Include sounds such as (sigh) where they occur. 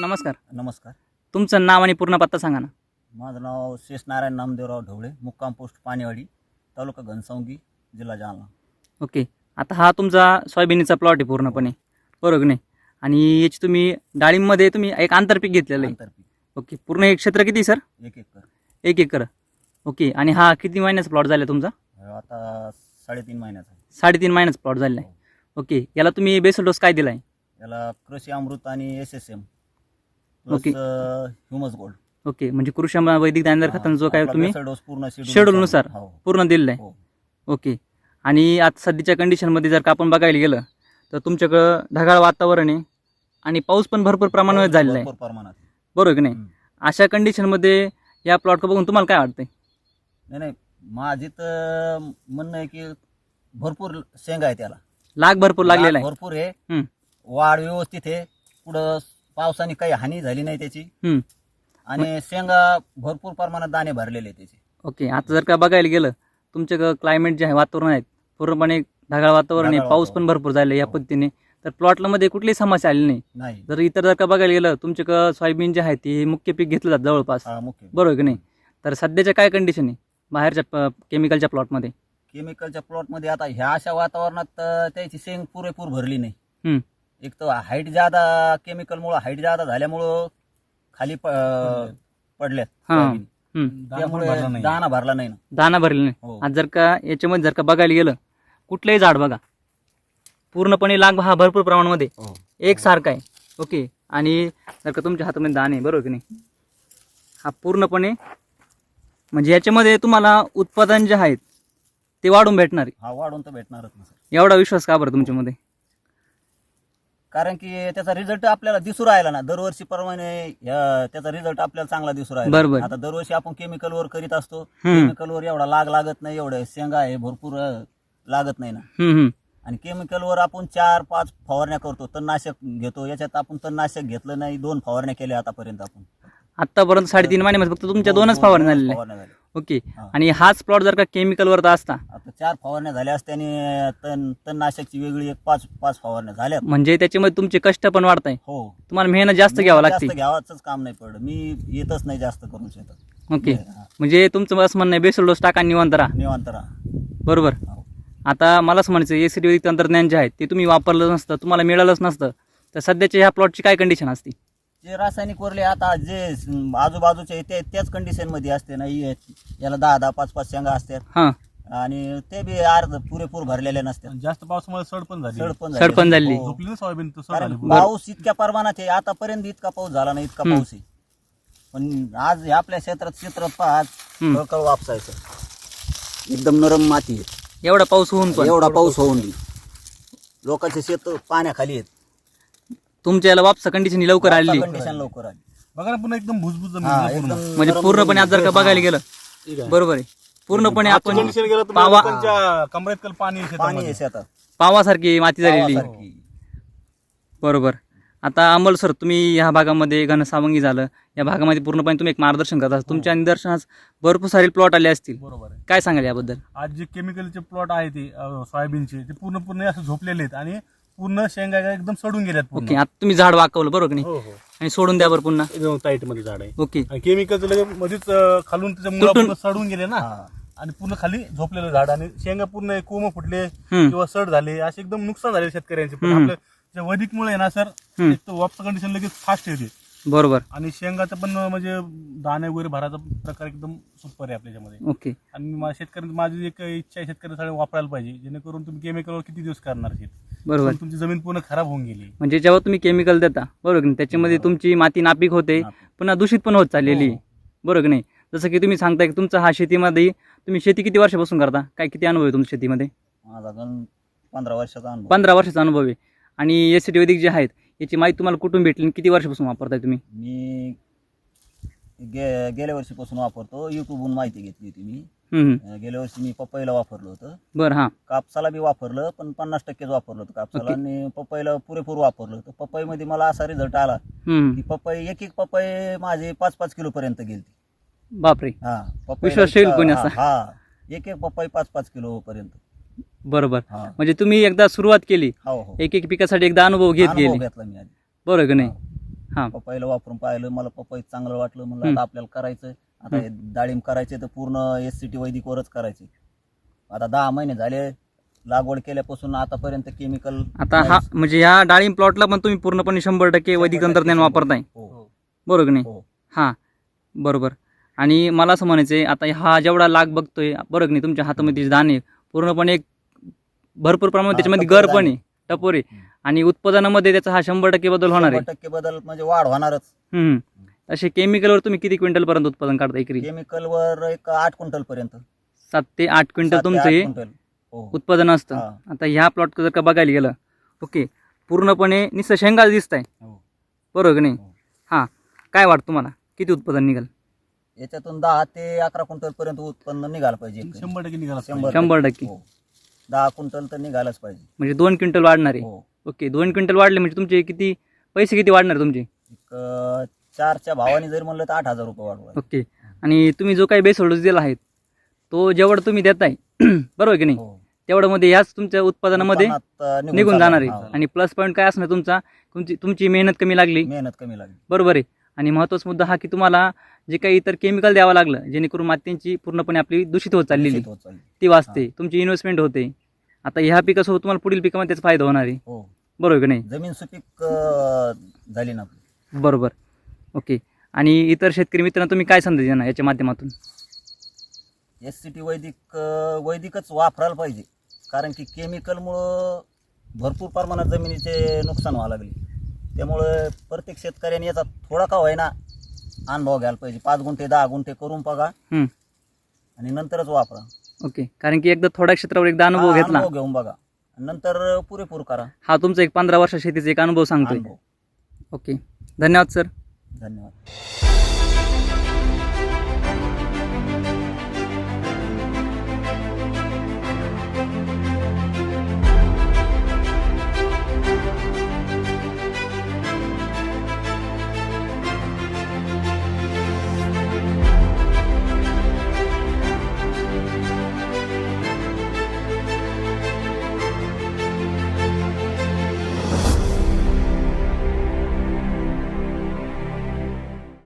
नमस्कार. नमस्कार. तुमचं नाव आणि पूर्ण पत्ता सांगा ना. माझं नाव शेष नारायण नामदेवराव ढवळे मुक्काम पोस्ट पाणीवाडी तालुका घनसावंगी जिल्हा जालना. ओके. आता हा तुमचा सोयाबीनचा प्लॉट आहे पूर्णपणे. बरोबर नाही? आणि याची तुम्ही डाळिंबमध्ये तुम्ही एक आंतरपीक घेतलेलं आहे. आंतरपीक. ओके. पूर्ण एक क्षेत्र किती सर? एक एकर. एक एकर. ओके. आणि हा किती महिन्याचा प्लॉट झाला तुमचा? हे आता साडेतीन महिन्याचा आहे. साडेतीन महिन्याचा प्लॉट झालेला आहे ओके. याला तुम्ही बेसल डोस काय दिला आहे याला कृषी अमृत आणि S S M okay. Humus gold. Okay म्हणजे कृषी वैदिक दाणेदार खतांचा जो काय तुम्ही डोस पूर्ण schedule नुसार. हो. पूर्ण दिलेला आहे. हो. ओके. आणि आता सध्याच्या कंडिशनमध्ये जर का आपण बघायला गेलं तर तुमच्याकडं ढगाळ वातावरण आहे आणि पाऊस पण भरपूर प्रमाणात झालेला आहे. बरोबर की नाही. अशा कंडिशनमध्ये या प्लॉट बघून तुम्हाला काय वाटतंय? नाही नाही. माझी तर म्हणणं आहे की भरपूर शेंगा आहे त्याला. लाग भरपूर लागलेला आहे. भरपूर आहे. वाढ व्यवस्थित आहे. पुढं पावसाने काही हानी झाली नाही त्याची. हम्म. आणि शेंगा भरपूर प्रमाणात दाणे भरलेले आहे त्याचे. ओके आता जर का बघायला गेलं तुमच्याकडं क्लायमेट जे आहे वातावरण आहे पूर्णपणे ढगाळ वातावरण आहे ढगाळ पाऊस पण वातावरण. भरपूर झालं या हो. पद्धतीने. तर प्लॉटला मध्ये कुठलीही समस्या आली नाही. नाही. जर इतर जर का बघायला गेलं तुमच्याकडं सोयाबीन जे आहे ते मुख्य पीक घेतलं जातं जवळपास. हा मुख्य बरोबर की नाही? तर सध्याच्या काय कंडिशन आहे? बाहेरच्या केमिकलच्या प्लॉटमध्ये केमिकलच्या प्लॉटमध्ये आता ह्या अशा वातावरणात त्याची शेंग पुरेपूर भरली नाही. एक तर हाईट जादा केमिकलमुळं हाईट जादा झाल्यामुळं खाली प- पडल्यात हा. सोयाबीन. हम्म. त्यामुळे दाना भरला नाही ना. दाना भरलेला नाही. हो. आज जर का याच्यामध्ये जर का बघायला गेलं कुठलंही झाड बघा. पूर्णपणे लाग हा भरपूर प्रमाणामध्ये हो. एक सारखा आहे. ओके. आणि जर का तुमच्या हातामध्ये दाणे आहे, बरोबर की नाही? हा पूर्णपणे म्हणजे याच्यामध्ये तुम्हाला उत्पादन जे आहेत ते वाढून भेटणार आहे. हा वाढून तर भेटणारच ना सर. एवढा विश्वास का बरं तुमच्यामध्ये? कारण की त्याचा रिझल्ट आपल्याला दिसू राहिला ना दरवर्षी प्रमाणे त्याचा रिझल्ट आपल्याला चांगला दिसू राहिला बरोबर. आता दरवर्षी आपण केमिकल वर करीत असतो हम्म. केमिकल वर एवढा लाग लागत नाही एवढं शेंगा आहे भरपूर अं, लागत नाही ना हम्म, हम्म. आणि केमिकल वर आपण चार पाच फवारण्या करतो तणनाशक घेतो याच्यात आपण तणनाशक घेतलं नाही दोन फवारण्या केल्या आतापर्यंत आपण आतापर्यंत साडेतीन महिन्यामध्ये फक्त तुमच्या दोन- दोनच झालेल्या फवारण्या झाल्या. ओके. हा. आणि हाच प्लॉट जर का केमिकलवर असता? आता चार फवारण्या झाल्या असत्याने तण तणनाशकची वेगळी एक पाच पाच फवारण्या झाल्या म्हणजे त्याच्यामध्ये तुमचे कष्ट पण वाढत आहे हो. तुम्हाला मेहनत जास्त घ्यावं लागते. जास्त घ्यावाच काम नाही पडलं. मी येतच नाही जास्त करून शेतात. ओके. हा. म्हणजे तुमचं असं म्हणणं आहे बेसल डोस टाका आणि निवांत राहा. निवांत राहा. बरोबर. हो. आता मला असं म्हणायचं एस वैदिक तंत्रज्ञान जे आहे ते तुम्ही वापरलं नसतं तुम्हाला मिळालंच नसतं. तर सध्याच्या ह्या प्लॉटची काय कंडिशन असते? जे रासायनिक वरले आता जे स- आजूबाजूचे ते त्याच कंडिशनमध्ये असते ना हे- याला दहा दहा पाच पाच शेंगा असतात. हां. आणि ते बी अर्ध पुरेपूर भरलेले नसतात. जास्त पावसामुळे सड पण झाली. सड पण सड पण झाली. हो. झोपली ना सोयाबीन तर सड कारण झाली. पाऊस इतक्या प्रमाणात आहे आतापर्यंत इतका पाऊस झाला नाही इतका हम्म. पाऊस आहे. पण आज हे आपल्या क्षेत्रात क्षेत्रात हम्म. कळकळ वापसायचं. एकदम नरम माती आहे. एवढा पाऊस होऊन पण. एवढा पाऊस होऊन बी. लोकांचे शेत पाण्याखाली आहेत. तुमच्या याला वापसा कंडिशन लवकर आलेली. कंडिशन लवकर आली. बघा ना पुन्हा एकदम भुसभुस जमीन हा, आहे पूर्ण. एकदम म्हणजे पूर्णपणे आज जर का बघायला गेलं. बरोबर आहे. पूर्णपणे आपण condition गेलं तर पावा लोकांच्या कमरेत कल पाणी आहे पाणी आहे शेतामध्ये. शेतात पावासारखी माती झालेली. पावासारखी. बरोबर. आता अमोल सर तुम्ही ह्या भागामध्ये घनसावंगी झालं. या भागामध्ये पूर्णपणे तुम्ही एक मार्गदर्शन करता तुमच्या निदर्शनास भरपूर सारे प्लॉट आले असतील. बरोबर आहे. काय सांगाल याबद्दल? आज जे केमिकलचे प्लॉट आहे ते अं, सोयाबीनचे ते पूर्ण पूर्ण असे झोपलेले आहेत. आणि पूर्ण शेंगा एकदम सडून गेल्यात ओके पूर्ण आता तुम्ही झाड वाकवलं बरोबर की नाही? हो हो. आणि सोडून द्या बरं पुन्हा. एकदम टाईटमध्ये झाड आहे. ओके. आणि केमिकलचं लगेच मध्येच अं, खालून त्याच्या मुळा तुटून- पूर्ण सडून गेले ना? हा. आणि पूर्ण खाली झोपलेलं झाड आणि शेंगा पूर्ण कोम फुटले हम्म. किंवा सड झाले असे एकदम नुकसान झाले शेतकऱ्यांचे. पण हम्म. आपलं आहे ना सर हम्म. एक तर वापस कंडिशन लगेच फास्ट येते. बरोबर. आणि शेंगाचं पण म्हणजे दाणे वगैरे भराचा प्रकार एकदम सुपर आहे आपल्याच्यामध्ये ओके. आणि मा- शेतकऱ्यांची माझी एक इच्छा आहे शेतकऱ्यांसाठी वापरायला पाहिजे. जेणेकरून तुम्ही केमिकलवर किती दिवस करणार शेत? बरोबर. पण तुमची जमीन पूर्ण खराब होऊन गेली. म्हणजे जेव्हा तुम्ही केमिकल देता बरोबर की नाही? त्याच्यामध्ये तुमची माती नापीक होते नापीक. पुन्हा दूषित पण होत चाललेली. हो. आहे. बरोबर की नाही? जसं की तुम्ही सांगताय की तुमचा हा शेतीमध्ये तुम्ही शेती किती वर्षापासून करता? काय किती अनुभव आहे तुमच्या शेतीमध्ये? माझा पंधरा वर्षाचा अनुभव. पंधरा वर्षाचा अनुभव आहे. आणि एस सी वैदिक जे आहेत याची माहिती तुम्हाला कुठून भेटली आणि किती वर्षापासून वापरताय तुम्ही? मी गे गेल्या वर्षीपासून वापरतो. युट्यूबहून माहिती घेतली होती मी. हम्म, हम्म. अं, गेल्या वर्षी मी पपईला वापरलं होतं. बरं हां. कापसाला बी वापरलं पण पन्नास टक्केच वापरलं होतं कापसाला. आणि पपईला पुरेपूर वापरलं होतं. पपईमध्ये मला असा रिझल्ट आला हम्म, की पपई एक एक पपई माझे पाच पाच किलो पर्यंत गेली बापरे. हा पपईला विश्वास ठेवेल इतका- कोणी असा? हा एक एक पपई पाच पाच किलो पर्यंत. बरोबर. हा. म्हणजे तुम्ही एकदा सुरुवात केली. हो हो. एक एक पिकासाठी एकदा अनुभव घेत अनुभव गेले. घेतला मी आधी. बरोबर की नाही? हा. पपईला वापरून पाहिलं मला पपई चांगलं वाटलं म्हणलं हम्म. आता आपल्याला करायचं आता हे डाळिंब करायचे तर पूर्ण एस सी टी वैदिकवरच करायचे आता दहा महिने झाले लागवड केल्यापासून आतापर्यंत केमिकल आता हा म्हणजे या डाळिंब प्लॉटला पण तुम्ही पूर्णपणे शंभर टक्के वैदिक तंत्रज्ञान वापरताय. हो. बरोबर की नाही? हो. हां. बरोबर. आणि मला असं म्हणायचं आहे आता हा जेवढा लाग बघतोय बरोबर की नाही? तुमच्या हातामध्ये जे दाणे पूर्णपणे एक भरपूर प्रमाणात त्याच्यामध्ये गर पण आहे. टपोर. आणि उत्पादनामध्ये त्याचा हा शंभर टक्के बदल होणार आहे टक्के बदल म्हणजे वाढ होणारच हम्म. असे केमिकलवर तुम्ही किती क्विंटल पर्यंत उत्पादन काढता एकरी केमिकल वर एक आठ क्विंटल पर्यंत सात ते आठ क्विंटल सात ते तुमचं आठ हे क्विंटल. हो उत्पादन असतं हा. आता ह्या प्लॉट जर का बघायला गेलं ओके पूर्णपणे निसं शेंगा दिसत आहे हो. बरोबर की नाही हो. हां काय वाटतं तुम्हाला किती उत्पादन निघाल याच्यातून दहा ते अकरा क्विंटल पर्यंत उत्पन्न निघाला पाहिजे. शंभर टक्के निघाला शंभर शंभर टक्के. हो. दहा क्विंटल तर निघालाच पाहिजे. म्हणजे दोन क्विंटल वाढणार. आहे हो. ओके दोन क्विंटल वाढले म्हणजे तुमचे किती पैसे किती वाढणार तुमचे? एक अं, चारच्या भावाने जरी म्हणलं तर आठ हजार रुपये वाढवा ओके आणि तुम्ही जो काही बेस डोस दिला आहे तो जेवढं तुम्ही देताय (clears throat) बरोबर की नाही? हो. तेवढं मध्ये याच तुमच्या उत्पादनामध्ये उत्पन्नात, अं, निघून जाणार. आहे. हा. आणि प्लस पॉईंट काय असणार तुमचा? तुमची तुमची मेहनत कमी लागली. मेहनत कमी लागली. बरोबर आहे. आणि महत्त्वाचा मुद्दा हा की तुम्हाला जे काही इतर केमिकल द्यावं लागलं जेणेकरून मातींची पूर्णपणे आपली दूषित होत चाललेली. होत चालली. ती वाचते तुमची इन्व्हेस्टमेंट होते. आता ह्या पिकासोबत तुम्हाला पुढील पिकामध्ये त्याचा फायदा होणार आहे. हो. बरोबर की नाही? जमीन सुपीक अं, झाली ना आपली. बरोबर. ओके. आणि इतर शेतकरी मित्रांना तुम्ही काय संदेश देणार याच्या माध्यमातून? एस सी टी वैदिक अं, वैदिकच वापरायला पाहिजे. कारण की केमिकलमुळं भरपूर प्रमाणात जमिनीचे नुकसान व्हायला लागले. त्यामुळं प्रत्येक शेतकऱ्याने याचा थोडा का होईना अनुभव घ्यायला पाहिजे. पाच गुंठे दहा गुंठे करून बघा हम्म. आणि नंतरच वापरा. ओके. कारण की एकदा थोड्या क्षेत्रावर एकदा अनुभव हा, घेतला. अनुभव घेऊन बघा. नंतर पुरेपूर करा. हा तुमचा एक पंधरा वर्ष शेतीचा एक अनुभव सांगतोय. अनुभव. ओके. धन्यवाद सर. धन्यवाद.